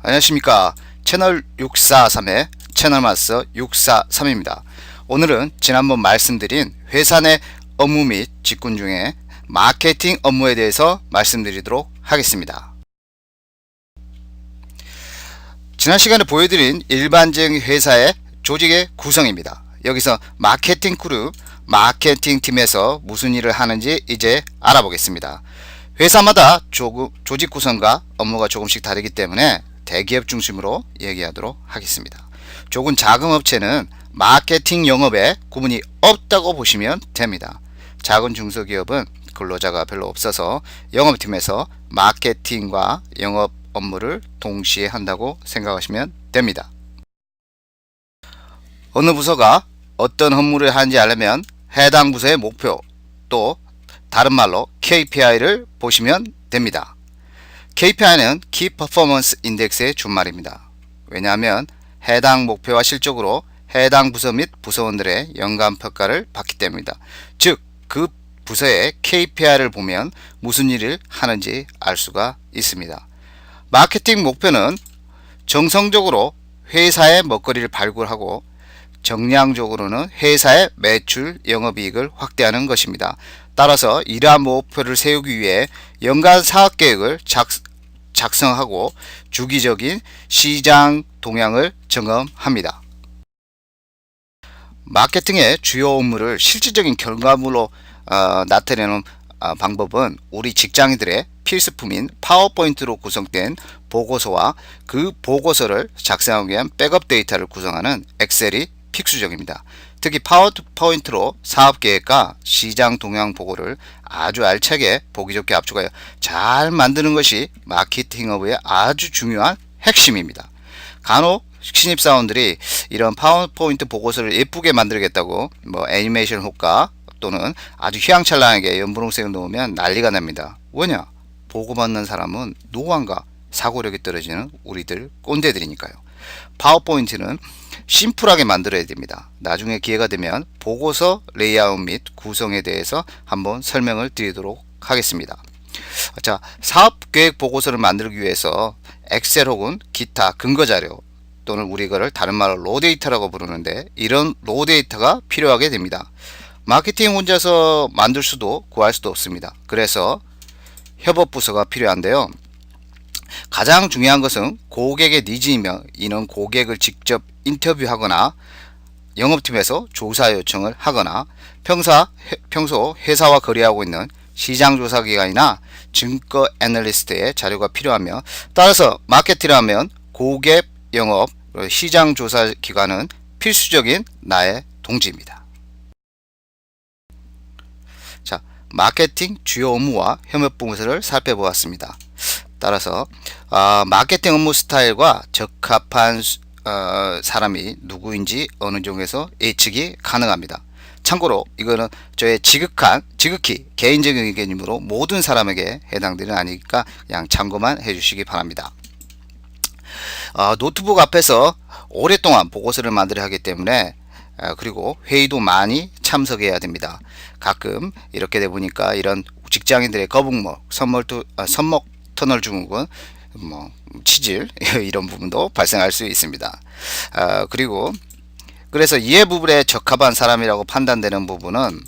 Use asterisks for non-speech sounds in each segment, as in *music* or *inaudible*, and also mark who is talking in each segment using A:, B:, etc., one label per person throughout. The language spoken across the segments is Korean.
A: 안녕하십니까. 채널 643의 채널마스터 643입니다. 오늘은 지난번 말씀드린 회사 내 업무 및 직군 중에 마케팅 업무에 대해서 말씀드리도록 하겠습니다. 지난 시간에 보여드린 일반적인 회사의 조직의 구성입니다. 여기서 마케팅 그룹 마케팅 팀에서 무슨 일을 하는지 이제 알아보겠습니다. 회사마다 조직 구성과 업무가 조금씩 다르기 때문에 대기업 중심으로 얘기하도록 하겠습니다. 조금 작은 업체는 마케팅 영업에 구분이 없다고 보시면 됩니다. 작은 중소기업은 근로자가 별로 없어서 영업팀에서 마케팅과 영업 업무를 동시에 한다고 생각하시면 됩니다. 어느 부서가 어떤 업무를 하는지 알려면 해당 부서의 목표 또 다른 말로 KPI를 보시면 됩니다. KPI는 Key Performance Index의 준말입니다. 왜냐하면 해당 목표와 실적으로 해당 부서 및 부서원들의 연간 평가를 받기 때문이다. 즉, 그 부서의 KPI를 보면 무슨 일을 하는지 알 수가 있습니다. 마케팅 목표는 정성적으로 회사의 먹거리를 발굴하고 정량적으로는 회사의 매출 영업이익을 확대하는 것입니다. 따라서 이러한 목표를 세우기 위해 연간 사업계획을 작, 작성하고 주기적인 시장 동향을 점검합니다. 마케팅의 주요 업무를 실질적인 결과물로 어, 나타내는 어, 방법은 우리 직장인들의 필수품인 파워포인트로 구성된 보고서와 그 보고서를 작성하기 위한 백업 데이터를 구성하는 엑셀이 필수적입니다. 특히 파워포인트로 사업계획과 시장 동향 보고를 아주 알차게 보기 좋게 압축하여 잘 만드는 것이 마케팅업의 아주 중요한 핵심입니다. 간혹 신입사원들이 이런 파워포인트 보고서를 예쁘게 만들겠다고 뭐 애니메이션 효과 또는 아주 휘황찬란하게 연분홍색을 넣으면 난리가 납니다. 왜냐? 보고받는 사람은 노안과 사고력이 떨어지는 우리들 꼰대들이니까요. 파워포인트는 심플하게 만들어야 됩니다. 나중에 기회가 되면 보고서 레이아웃 및 구성에 대해서 한번 설명을 드리도록 하겠습니다. 자, 사업 계획 보고서를 만들기 위해서 엑셀 혹은 기타 근거 자료 또는 우리 이거를 다른 말로 로 데이터라고 부르는데 이런 로 데이터가 필요하게 됩니다. 마케팅 혼자서 만들 수도 구할 수도 없습니다. 그래서 협업 부서가 필요한데요. 가장 중요한 것은 고객의 니즈이며 이는 고객을 직접 인터뷰하거나 영업팀에서 조사 요청을 하거나 평사, 평소 회사와 거래하고 있는 시장조사기관이나 증거 애널리스트의 자료가 필요하며 따라서 마케팅하면 고객 영업 시장조사기관은 필수적인 나의 동지입니다. 자, 마케팅 주요 업무와 협업 분서를 살펴보았습니다. 따라서 어, 마케팅 업무 스타일과 적합한 어, 사람이 누구인지 어느 정도에서 예측이 가능합니다. 참고로 이거는 저의 지극한 지극히 개인적인 의견이므로 모든 사람에게 해당되는 아니니까 그냥 참고만 해주시기 바랍니다. 어, 노트북 앞에서 오랫동안 보고서를 만들어야 하기 때문에 어, 그리고 회의도 많이 참석해야 됩니다. 가끔 이렇게 돼 보니까 이런 직장인들의 거북목, 어, 선목 터널 증후군, 뭐 치질 *laughs* 이런 부분도 발생할 수 있습니다. 어, 그리고 그래서 이해 부분에 적합한 사람이라고 판단되는 부분은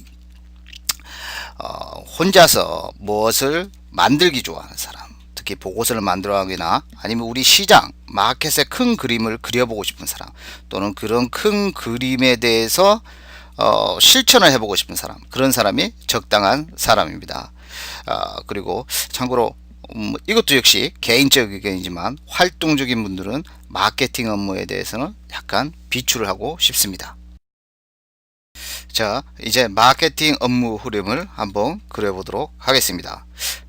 A: 어, 혼자서 무엇을 만들기 좋아하는 사람, 특히 보고서를 만들어가거나 아니면 우리 시장 마켓의 큰 그림을 그려보고 싶은 사람, 또는 그런 큰 그림에 대해서 어, 실천을 해보고 싶은 사람, 그런 사람이 적당한 사람입니다. 어, 그리고 참고로 음, 이것도 역시 개인적 의견이지만 활동적인 분들은 마케팅 업무에 대해서는 약간 비추를 하고 싶습니다. 자, 이제 마케팅 업무 흐름을 한번 그려보도록 하겠습니다.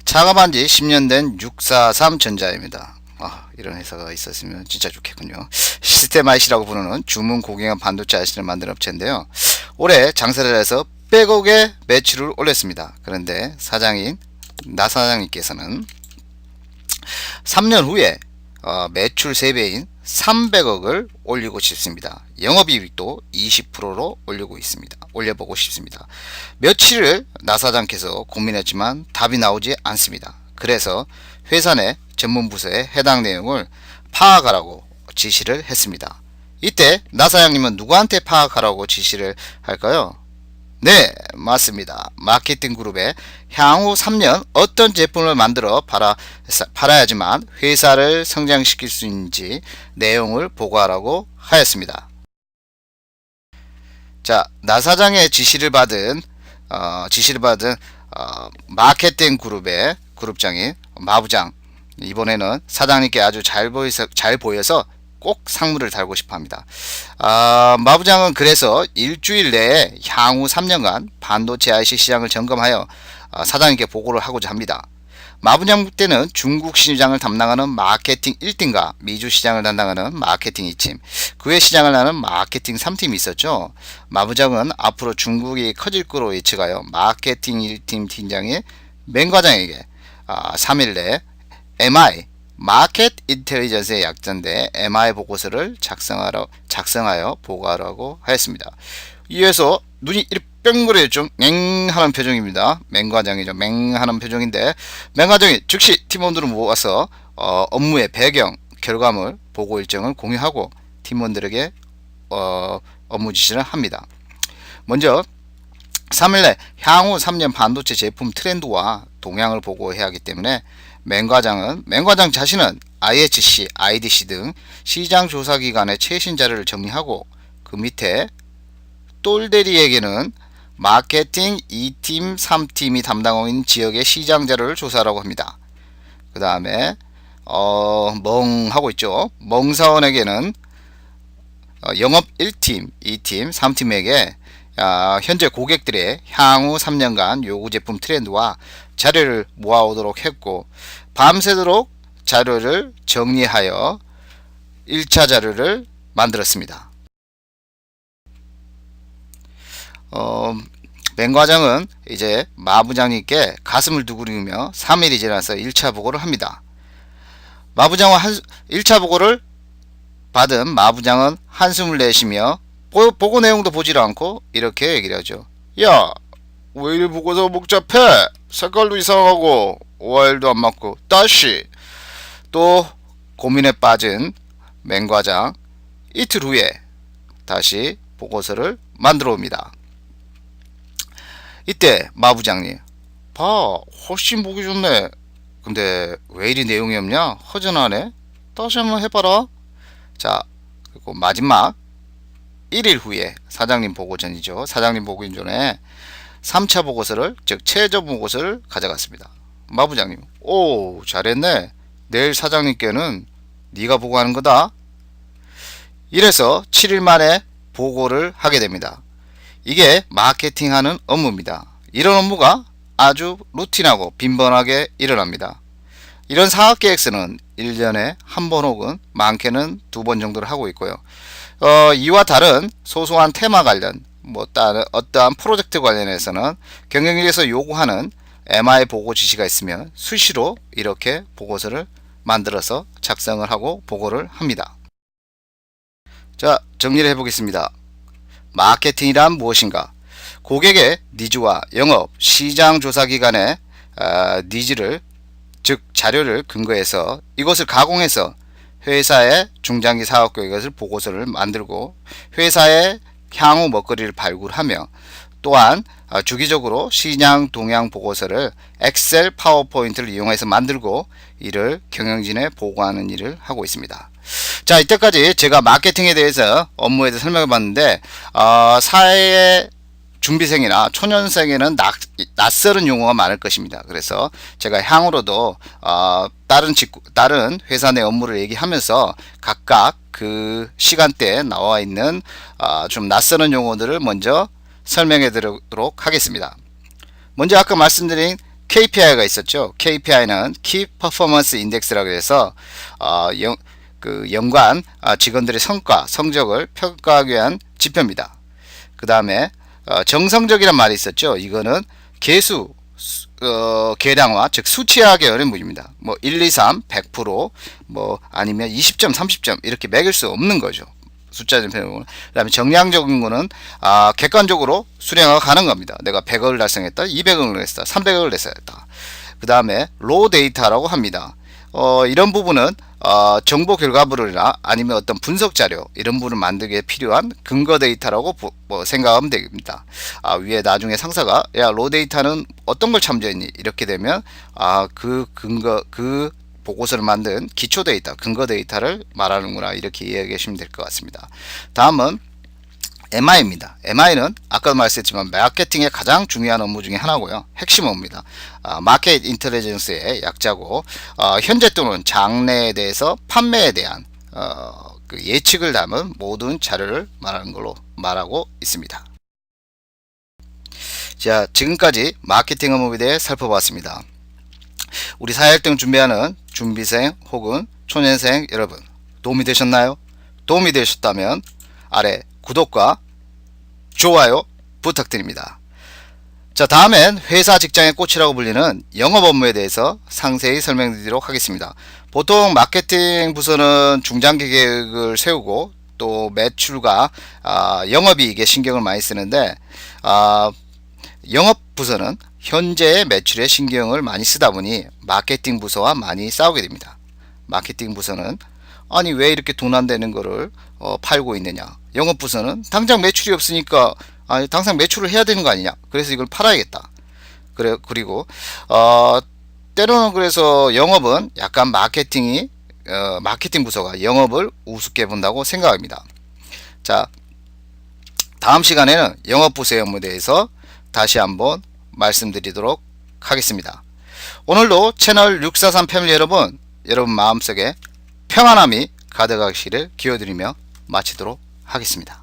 A: 창업한 지 10년 된 643 전자입니다. 아, 이런 회사가 있었으면 진짜 좋겠군요. 시스템IC라고 부르는 주문 고객형 반도체 IC를 만드는 업체인데요. 올해 장사를 해서 100억의 매출을 올렸습니다. 그런데 사장인 나 사장님께서는 3년 후에 어, 매출 3배인 300억을 올리고 싶습니다. 영업이익도 20%로 올리고 있습니다. 올려보고 싶습니다. 며칠을 나 사장께서 고민했지만 답이 나오지 않습니다. 그래서 회사 내 전문 부서에 해당 내용을 파악하라고 지시를 했습니다. 이때 나 사장님은 누구한테 파악하라고 지시를 할까요? 네, 맞습니다. 마케팅 그룹에 향후 3년 어떤 제품을 만들어 팔아, 팔아야지만 회사를 성장시킬 수 있는지 내용을 보고하라고 하였습니다. 자, 나 사장의 지시를 받은 어, 지시를 받은 어, 마케팅 그룹의 그룹장인 마부장 이번에는 사장님께 아주 잘 보여서 잘 보여서 꼭 상무를 달고 싶어 합니다. 아, 마부장은 그래서 일주일 내에 향후 3년간 반도체 IC 시장을 점검하여 아, 사장님께 보고를 하고자 합니다. 마부장 때는 중국 시장을 담당하는 마케팅 1팀과 미주 시장을 담당하는 마케팅 2팀, 그 외 시장을 하는 마케팅 3팀이 있었죠. 마부장은 앞으로 중국이 커질 거로 예측하여 마케팅 1팀 팀장인 맹 과장에게 아, 3일 내에 MI 마켓 인텔리전스의 약자인데 MI 보고서를 작성하러 작성하여 보고하라고 하였습니다. 이에서 눈이 뿅그레 좀 맹하는 표정입니다. 맹과장이죠. 맹하는 표정인데 맹과장이 즉시 팀원들을 모아서 어, 업무의 배경, 결과물, 보고 일정을 공유하고 팀원들에게 어, 업무 지시를 합니다. 먼저 3일 내 향후 3년 반도체 제품 트렌드와 동향을 보고해야 하기 때문에 맹과장은 맹과장 자신은 IHC, IDC 등 시장 조사 기관의 최신 자료를 정리하고 그 밑에 똘대리에게는 마케팅 2팀, 3팀이 담당하고 있는 지역의 시장 자료를 조사하라고 합니다. 그 다음에 어, 멍 하고 있죠. 멍사원에게는 어, 영업 1팀, 2팀, 3팀에게 아, 현재 고객들의 향후 3년간 요구 제품 트렌드와 자료를 모아오도록 했고 밤새도록 자료를 정리하여 1차 자료를 만들었습니다. 어, 맹 과장은 이제 마 부장님께 가슴을 두드리며 3일이 지나서 1차 보고를 합니다. 마 부장은 한, 1차 보고를 받은 마 부장은 한숨을 내쉬며 보, 보고 내용도 보질 않고 이렇게 얘기를 하죠. 야, 왜 이리 보고서 복잡해? 색깔도 이상하고 OR도 안 맞고 다시 또 고민에 빠진 맹과장 이틀 후에 다시 보고서를 만들어 옵니다. 이때 마 부장님 봐 훨씬 보기 좋네. 근데 왜 이리 내용이 없냐? 허전하네. 다시 한번 해봐라. 자 그리고 마지막 1일 후에 사장님 보고 전이죠. 사장님 보고 전에 3차 보고서를 즉 최저 보고서를 가져갔습니다 마 부장님 오 잘했네 내일 사장님께는 네가 보고하는 거다 이래서 7일 만에 보고를 하게 됩니다 이게 마케팅하는 업무입니다. 이런 업무가 아주 루틴하고 빈번하게 일어납니다. 이런 사업계획서는 1년에 한 번 혹은 많게는 두 번 정도를 하고 있고요. 어, 이와 다른 소소한 테마 관련, 뭐 다른 어떠한 프로젝트 관련해서는 경영일에서 요구하는 MI 보고 지시가 있으면 수시로 이렇게 보고서를 만들어서 작성을 하고 보고를 합니다. 자, 정리를 해보겠습니다. 마케팅이란 무엇인가? 고객의 니즈와 영업, 시장 조사 기관의 어, 니즈를 즉 자료를 근거해서 이것을 가공해서 회사의 중장기 사업 계획을 보고서를 만들고 회사의 향후 먹거리를 발굴하며 또한 어, 주기적으로 시장 동향 보고서를 엑셀 파워포인트를 이용해서 만들고 이를 경영진에 보고하는 일을 하고 있습니다. 자 이때까지 제가 마케팅에 대해서 업무에 대해서 설명해 봤는데 어, 사회 준비생이나 초년생에는 낯, 낯설은 용어가 많을 것입니다. 그래서 제가 향후로도 어, 다른 직구, 다른 회사 내 업무를 얘기하면서 각각 그 시간대에 나와 있는 어, 좀 낯설은 용어들을 먼저 설명해 드리도록 하겠습니다. 먼저 아까 말씀드린 KPI가 있었죠. KPI는 Key Performance Index라고 해서 어, 영, 그 연관 아, 직원들의 성과, 성적을 평가하기 위한 지표입니다. 그 다음에 어, 정성적이란 말이 있었죠. 이거는 개수 어, 계량화, 즉 수치화하기 어려운 문제입니다. 뭐 1, 2, 3, 100%, 뭐 아니면 20점, 30점 이렇게 매길 수 없는 거죠. 숫자적인 표현은. 그 다음에 정량적인 거는 아, 객관적으로 수량화가 가는 겁니다. 내가 100억을 달성했다, 200억을 냈다, 300억을 냈다. 그 다음에 로 데이터라고 합니다. 어, 이런 부분은 어, 정보 결과물이나 아니면 어떤 분석 자료 이런 부분을 만들기에 필요한 근거 데이터라고 보- 뭐 생각하면 됩니다. 아, 위에 나중에 상사가 야 로 데이터는 어떤 걸 참조했니 이렇게 되면 아 그 근거 그 보고서를 만든 기초 데이터 근거 데이터를 말하는구나 이렇게 이해하시면 될 것 같습니다. 다음은 MI입니다. MI는 아까도 말씀했지만 마케팅의 가장 중요한 업무 중에 하나고요. 핵심 업무입니다. 아, 마켓 인텔리전스의 약자고 어, 현재 또는 장래에 대해서 판매에 대한 어, 그 예측을 담은 모든 자료를 말하는 걸로 말하고 있습니다. 자, 지금까지 마케팅 업무에 대해 살펴봤습니다. 우리 사회활동 준비하는 준비생 혹은 초년생 여러분 도움이 되셨나요? 도움이 되셨다면 아래 구독과 좋아요 부탁드립니다. 자, 다음엔 회사 직장의 꽃이라고 불리는 영업 업무에 대해서 상세히 설명드리도록 하겠습니다. 보통 마케팅 부서는 중장기 계획을 세우고 또 매출과 아, 영업이익에 신경을 많이 쓰는데 아, 영업 부서는 현재의 매출에 신경을 많이 쓰다 보니 마케팅 부서와 많이 싸우게 됩니다. 마케팅 부서는 아니 왜 이렇게 돈 안 되는 거를 어, 팔고 있느냐. 영업 부서는 당장 매출이 없으니까 아니 당장 매출을 해야 되는 거 아니냐. 그래서 이걸 팔아야겠다. 그래 그리고 어 때로는 그래서 영업은 약간 마케팅이 어, 마케팅 부서가 영업을 우습게 본다고 생각합니다. 자 다음 시간에는 영업 부서의 업무에 대해서 다시 한번 말씀드리도록 하겠습니다. 오늘도 채널 643 패밀리 여러분, 여러분 마음속에 평안함이 가득하시기를 기원드리며 마치도록 하겠습니다.